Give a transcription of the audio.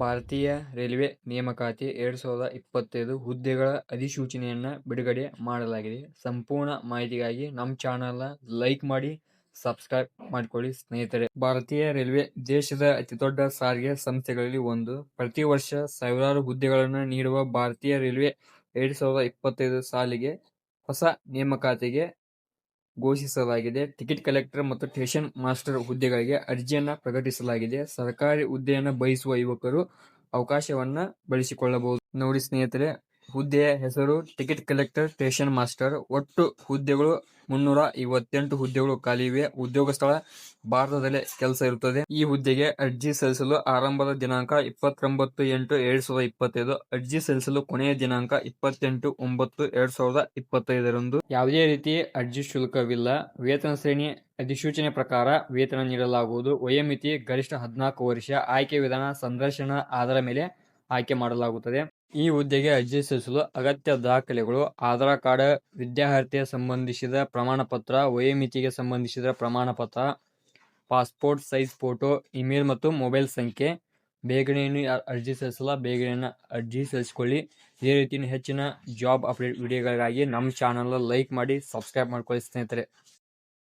ಭಾರತೀಯ ರೈಲ್ವೆ ನೇಮಕಾತಿ ಎರಡ್ ಸಾವಿರದ ಇಪ್ಪತ್ತೈದು ಹುದ್ದೆಗಳ ಅಧಿಸೂಚನೆಯನ್ನ ಬಿಡುಗಡೆ ಮಾಡಲಾಗಿದೆ. ಸಂಪೂರ್ಣ ಮಾಹಿತಿಗಾಗಿ ನಮ್ಮ ಚಾನೆಲ್ನ ಲೈಕ್ ಮಾಡಿ, ಸಬ್ಸ್ಕ್ರೈಬ್ ಮಾಡಿಕೊಳ್ಳಿ ಸ್ನೇಹಿತರೆ. ಭಾರತೀಯ ರೈಲ್ವೆ ದೇಶದ ಅತಿದೊಡ್ಡ ಸಾರಿಗೆ ಸಂಸ್ಥೆಗಳಲ್ಲಿ ಒಂದು. ಪ್ರತಿ ವರ್ಷ ಸಾವಿರಾರು ಹುದ್ದೆಗಳನ್ನು ನೀಡುವ ಭಾರತೀಯ ರೈಲ್ವೆ ಎರಡ್ ಸಾವಿರದ ಇಪ್ಪತ್ತೈದು ಸಾಲಿಗೆ ಹೊಸ ನೇಮಕಾತಿಗೆ ಘೋಷಿಸಲಾಗಿದೆ. ಟಿಕೆಟ್ ಕಲೆಕ್ಟರ್ ಮತ್ತು ಸ್ಟೇಷನ್ ಮಾಸ್ಟರ್ ಹುದ್ದೆಗಳಿಗೆ ಅರ್ಜಿಯನ್ನ ಪ್ರಕಟಿಸಲಾಗಿದೆ. ಸರ್ಕಾರಿ ಹುದ್ದೆಯನ್ನು ಬಯಸುವ ಯುವಕರು ಅವಕಾಶವನ್ನ ಬಳಸಿಕೊಳ್ಳಬಹುದು. ನೋಡಿ ಸ್ನೇಹಿತರೆ, ಹುದ್ದೆಯ ಹೆಸರು ಟಿಕೆಟ್ ಕಲೆಕ್ಟರ್, ಸ್ಟೇಷನ್ ಮಾಸ್ಟರ್. ಒಟ್ಟು ಹುದ್ದೆಗಳು ಮುನ್ನೂರ ಐವತ್ತೆಂಟು ಹುದ್ದೆಗಳು ಖಾಲಿ ಇವೆ. ಉದ್ಯೋಗ ಸ್ಥಳ ಭಾರತದಲ್ಲೇ ಕೆಲಸ ಇರುತ್ತದೆ. ಈ ಹುದ್ದೆಗೆ ಅರ್ಜಿ ಸಲ್ಲಿಸಲು ಆರಂಭದ ದಿನಾಂಕ ಇಪ್ಪತ್ತೊಂಬತ್ತು ಎಂಟು ಎರಡ್ ಸಾವಿರದ ಇಪ್ಪತ್ತೈದು. ಅರ್ಜಿ ಸಲ್ಲಿಸಲು ಕೊನೆಯ ದಿನಾಂಕ ಇಪ್ಪತ್ತೆಂಟು ಒಂಬತ್ತು ಎರಡ್ ಸಾವಿರದ ಇಪ್ಪತ್ತೈದರಂದು. ಯಾವುದೇ ರೀತಿ ಅರ್ಜಿ ಶುಲ್ಕವಿಲ್ಲ. ವೇತನ ಶ್ರೇಣಿ ಅಧಿಸೂಚನೆ ಪ್ರಕಾರ ವೇತನ ನೀಡಲಾಗುವುದು. ವಯೋಮಿತಿ ಗರಿಷ್ಠ ಹದಿನಾಲ್ಕು ವರ್ಷ. ಆಯ್ಕೆ ವಿಧಾನ ಸಂದರ್ಶನ ಆಧಾರ ಮೇಲೆ ಆಯ್ಕೆ ಮಾಡಲಾಗುತ್ತದೆ. ಈ ಹುದ್ದೆಗೆ ಅರ್ಜಿ ಸಲ್ಲಿಸಲು ಅಗತ್ಯ ದಾಖಲೆಗಳು ಆಧಾರ್ ಕಾರ್ಡ್, ವಿದ್ಯಾರ್ಹತೆಗೆ ಸಂಬಂಧಿಸಿದ ಪ್ರಮಾಣ ಪತ್ರ, ವಯೋಮಿತಿಗೆ ಸಂಬಂಧಿಸಿದ ಪ್ರಮಾಣ ಪತ್ರ, ಪಾಸ್ಪೋರ್ಟ್ ಸೈಜ್ ಫೋಟೋ, ಇಮೇಲ್ ಮತ್ತು ಮೊಬೈಲ್ ಸಂಖ್ಯೆ. ಬೇಗನೆಯನ್ನು ಅರ್ಜಿ ಸಲ್ಲಿಸಲ್ಲ ಬೇಗನೆ ಅರ್ಜಿ ಸಲ್ಲಿಸಿಕೊಳ್ಳಿ. ಇದೇ ರೀತಿಯ ಹೆಚ್ಚಿನ ಜಾಬ್ ಅಪ್ಡೇಟ್ ವಿಡಿಯೋಗಳಿಗಾಗಿ ನಮ್ಮ ಚಾನಲ್ನ ಲೈಕ್ ಮಾಡಿ, ಸಬ್ಸ್ಕ್ರೈಬ್ ಮಾಡ್ಕೊಳ್ಳಿ ಸ್ನೇಹಿತರೆ.